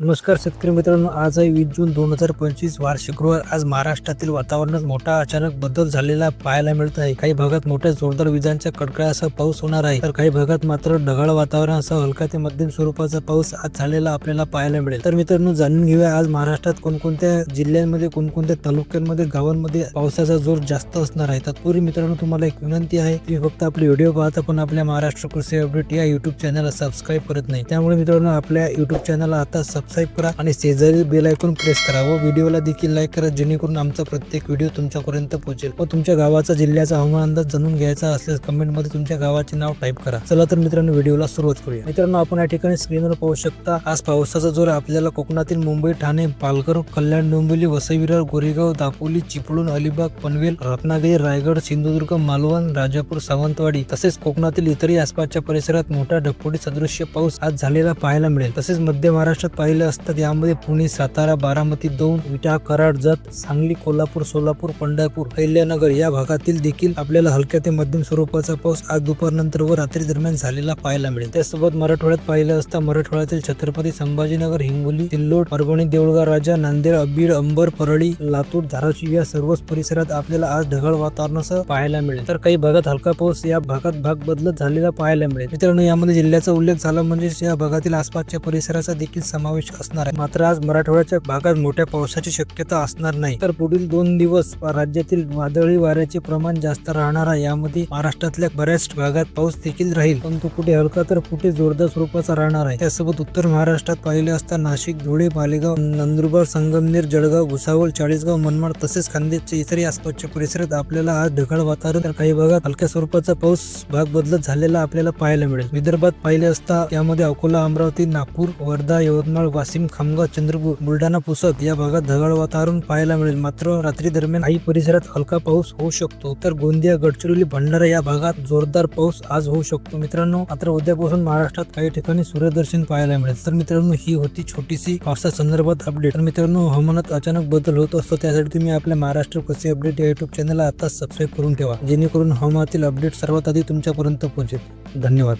नमस्कार शेतकरी मित्रांनो आज आहे वीस जून दोन हजार पंचवीस वार शुक्रवार. आज महाराष्ट्रातील वातावरणात मोठा अचानक बदल झालेला पाहायला मिळत आहे. काही भागात मोठ्या जोरदार विजांच्या कडकड्यासह पाऊस होणार आहे. तर काही भागात मात्र ढगाळ वातावरणासह हलका ते मध्यम स्वरूपाचा पाऊस आज झालेला आपल्याला पाहायला मिळेल. तर मित्रांनो जाणून घेऊया आज महाराष्ट्रात कोणकोणत्या जिल्ह्यांमध्ये कोणकोणत्या तालुक्यांमध्ये गावांमध्ये पावसाचा जोर जास्त असणार आहे. तत्पूर्वी मित्रांनो तुम्हाला एक विनंती आहे तुम्ही फक्त आपले व्हिडिओ पाहता पण आपल्या महाराष्ट्र कृषी अपडेट या युट्यूब चॅनलला सबस्क्राईब करत नाही. त्यामुळे मित्रांनो आपल्या युट्यूब चॅनलला आता सबस्क्राईब करा आणि शेजारी बेल ऐकून प्रेस करा व व्हिडिओला देखील लाईक करा जेणेकरून आमचा प्रत्येक व्हिडिओ तुमच्यापर्यंत पोहोचेल. व तुमच्या गावाचा जिल्ह्याचा हवामान अंदाज जाणून घ्यायचा असल्यास कमेंटमध्ये तुमच्या गावाचे नाव टाईप करा. चला तर मित्रांनो व्हिडिओला सुरुवात करूया. मित्रांनो आपण या ठिकाणी स्क्रीनवर पाहू शकता आज पावसाचा जोर आपल्याला कोकणातील मुंबई ठाणे पालघर कल्याण डोंबिवली वसईविरार गोरेगाव दापोली चिपळूण अलिबाग पनवेल रत्नागिरी रायगड सिंधुदुर्ग मालवण राजापूर सावंतवाडी तसेच कोकणातील इतरही आसपासच्या परिसरात मोठा ढगफुटी सदृश्य पाऊस आज झालेला पाहायला मिळेल. तसेच मध्य महाराष्ट्रात पाहिले असतात यामध्ये पुणे सातारा बारामती दौंड विटा कराड जत सांगली कोल्हापूर सोलापूर पंढरपूर अहिल्यानगर या भागातील देखील आपल्याला हलक्या ते मध्यम स्वरूपाचा पाऊस आज दुपारनंतर व रात्री दरम्यान झालेला पाहायला मिळेल. त्यासोबत मराठवाड्यात पाहिलं असता मराठवाड्यातील छत्रपती संभाजीनगर हिंगोली सिल्लोड परभणी देऊळगाव राजा नांदेड अबीड अंबर परळी लातूर धाराशिव या सर्वच परिसरात आपल्याला आज ढगाळ वातावरणासह पाहायला मिळेल. तर काही भागात हलका पाऊस या भागात भाग बदलत झालेला पाहायला मिळेल. मित्रांनो यामध्ये जिल्ह्याचा उल्लेख झाला म्हणजे या भागातील आसपासच्या परिसराचा देखील समावेश असणार आहे. मात्र आज मराठवाड्याच्या भागात मोठ्या पावसाची शक्यता असणार नाही. तर पुढील दोन दिवस राज्यातील वादळी वाऱ्याचे प्रमाण जास्त राहणार आहे. यामध्ये महाराष्ट्रातल्या बऱ्याच भागात पाऊस देखील राहील. परंतु कुठे हलका तर कुठे जोरदार स्वरूपाचा राहणार आहे. त्यासोबत उत्तर महाराष्ट्रात पाहिले असता नाशिक धुळे मालेगाव नंदुरबार संगमनेर जळगाव भुसावळ चाळीसगाव मनमाड तसेच खानदेशच्या इतरही आसपासच्या परिसरात आपल्याला आज ढगाळ वातावरण तर काही भागात हलक्या स्वरूपाचा पाऊस भाग बदलत झालेला आपल्याला पाहायला मिळेल. विदर्भात पाहिले असता यामध्ये अकोला अमरावती नागपूर वर्धा यवतमाळ वाशिम खामगाव चंद्रपूर बुलढाणा पुसद या भागात ढगाळ वातावरण पाहायला मिळेल. मात्र रात्री दरम्यान काही परिसरात हलका पाऊस होऊ शकतो. तर गोंदिया गडचिरोली भंडारा या भागात जोरदार पाऊस आज होऊ शकतो. मित्रांनो मात्र उद्यापासून महाराष्ट्रात काही ठिकाणी सूर्यदर्शन पाहायला मिळेल. तर मित्रांनो ही होती छोटीशी पावसा संदर्भात अपडेट तर मित्रांनो हवामानात अचानक बदल होत असतो त्यासाठी तुम्ही आपल्या महाराष्ट्र कसे अपडेट या युट्यूब चॅनलला आता सबस्क्राईब करून ठेवा. जेणेकरून हवामानातील अपडेट सर्वात आधी तुमच्यापर्यंत पोहोचेल. धन्यवाद.